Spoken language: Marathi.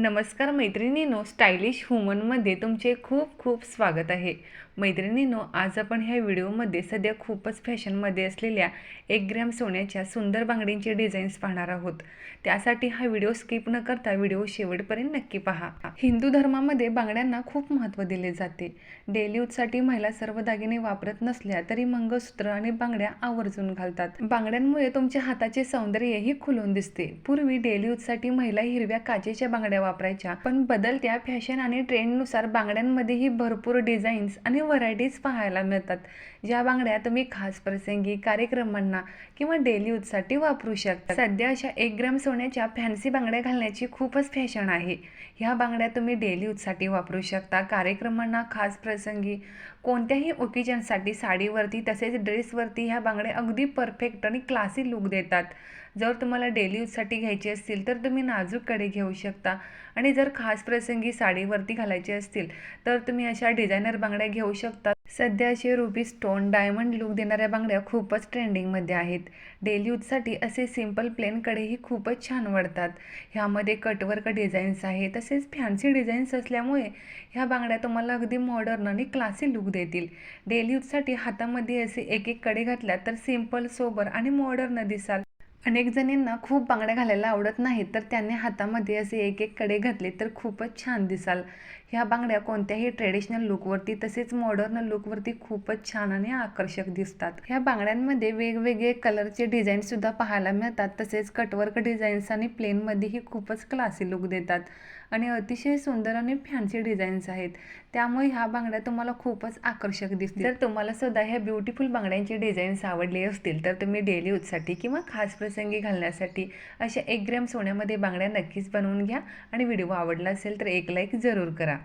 नमस्कार मैत्रिणींनो स्टायलिश वुमनमध्ये तुमचे खूप खूप स्वागत आहे. मैत्रिणींनो आज आपण ह्या व्हिडिओमध्ये सध्या खूपच फॅशनमध्ये असलेल्या एक ग्रॅम सोन्याच्या सुंदर बांगडींचे डिझाईन्स पाहणार आहोत. त्यासाठी हा व्हिडिओ स्किप न करता व्हिडिओ शेवटपर्यंत नक्की पहा. हिंदू धर्मामध्ये बांगड्यांना खूप महत्त्व दिले जाते. डेली यूजसाठी महिला सर्व दागिने वापरत नसल्या तरी मंगळसूत्र आणि बांगड्या आवर्जून घालतात. बांगड्यांमुळे तुमच्या हाताचे सौंदर्यही खुलून दिसते. पूर्वी डेली यूजसाठी महिला हिरव्या काचेच्या बांगड्या वापरायच्या. पण बदलत्या फॅशन आणि ट्रेंडनुसार बांगड्यांमध्येही भरपूर डिझाईन्स आणि व्हरायटीज पाहायला मिळतात. ज्या बांगड्या तुम्ही खास प्रसंगी कार्यक्रमांना किंवा डेली यूजसाठी वापरू शकता. सध्या अशा एक ग्रॅम सोन्याच्या फॅन्सी बांगड्या घालण्याची खूपच फॅशन आहे. ह्या बांगड्या तुम्ही डेली यूजसाठी वापरू शकता. कार्यक्रमांना खास प्रसंगी कोणत्याही ओकेजनसाठी साडीवरती तसेच ड्रेसवरती ह्या बांगड्या अगदी परफेक्ट आणि क्लासी लुक देतात. जर तुम्हाला डेली यूजसाठी घ्यायची असतील तर तुम्ही नाजूककडे घेऊ शकता. आणि जर खास प्रसंगी साडीवरती घालायचे असतील तर तुम्ही अशा डिझायनर बांगड्या घेऊ शकता. सध्या असे रुबी स्टोन डायमंड लुक देणाऱ्या बांगड्या खूपच ट्रेंडिंगमध्ये आहेत. डेली यूजसाठी असे सिंपल प्लेन कडेही खूपच छान वाटतात ह्यामध्ये कटवर्क डिझाईन्स आहे तसेच फॅन्सी डिझाईन्स असल्यामुळे ह्या बांगड्या तुम्हाला अगदी मॉडर्न आणि क्लासी लुक देतील. डेली यूजसाठी हातामध्ये असे एक एक कडे घातल्या तर सिंपल सोबर आणि मॉडर्न दिसाल. अनेक जणींना खूप बांगड्या घालायला आवडत नाहीत तर त्यांनी हातामध्ये असे एक एक कडे घातले तर खूपच छान दिसाल. ह्या बांगड्या कोणत्याही ट्रेडिशनल लुकवरती तसेच मॉडर्न लुकवरती खूपच छान आणि आकर्षक दिसतात. ह्या बांगड्यांमध्ये वेगवेगळे कलरचे डिझाईनसुद्धा पाहायला मिळतात. तसेच कटवर्क डिझाईन्स आणि प्लेनमध्येही खूपच क्लासी लुक देतात आणि अतिशय सुंदर आणि फॅन्सी डिझाईन्स आहेत. त्यामुळे ह्या बांगड्या तुम्हाला खूपच आकर्षक दिसतील. जर तुम्हाला सुद्धा ह्या ब्युटिफुल बांगड्यांचे डिझाईन्स आवडले असतील तर तुम्ही डेली यूजसाठी किंवा खास प्रसंगी घालण्यासाठी अशा एक ग्रॅम सोन्यामध्ये बांगड्या नक्कीच बनवून घ्या आणि व्हिडिओ आवडला असेल तर एक लाईक जरूर करा.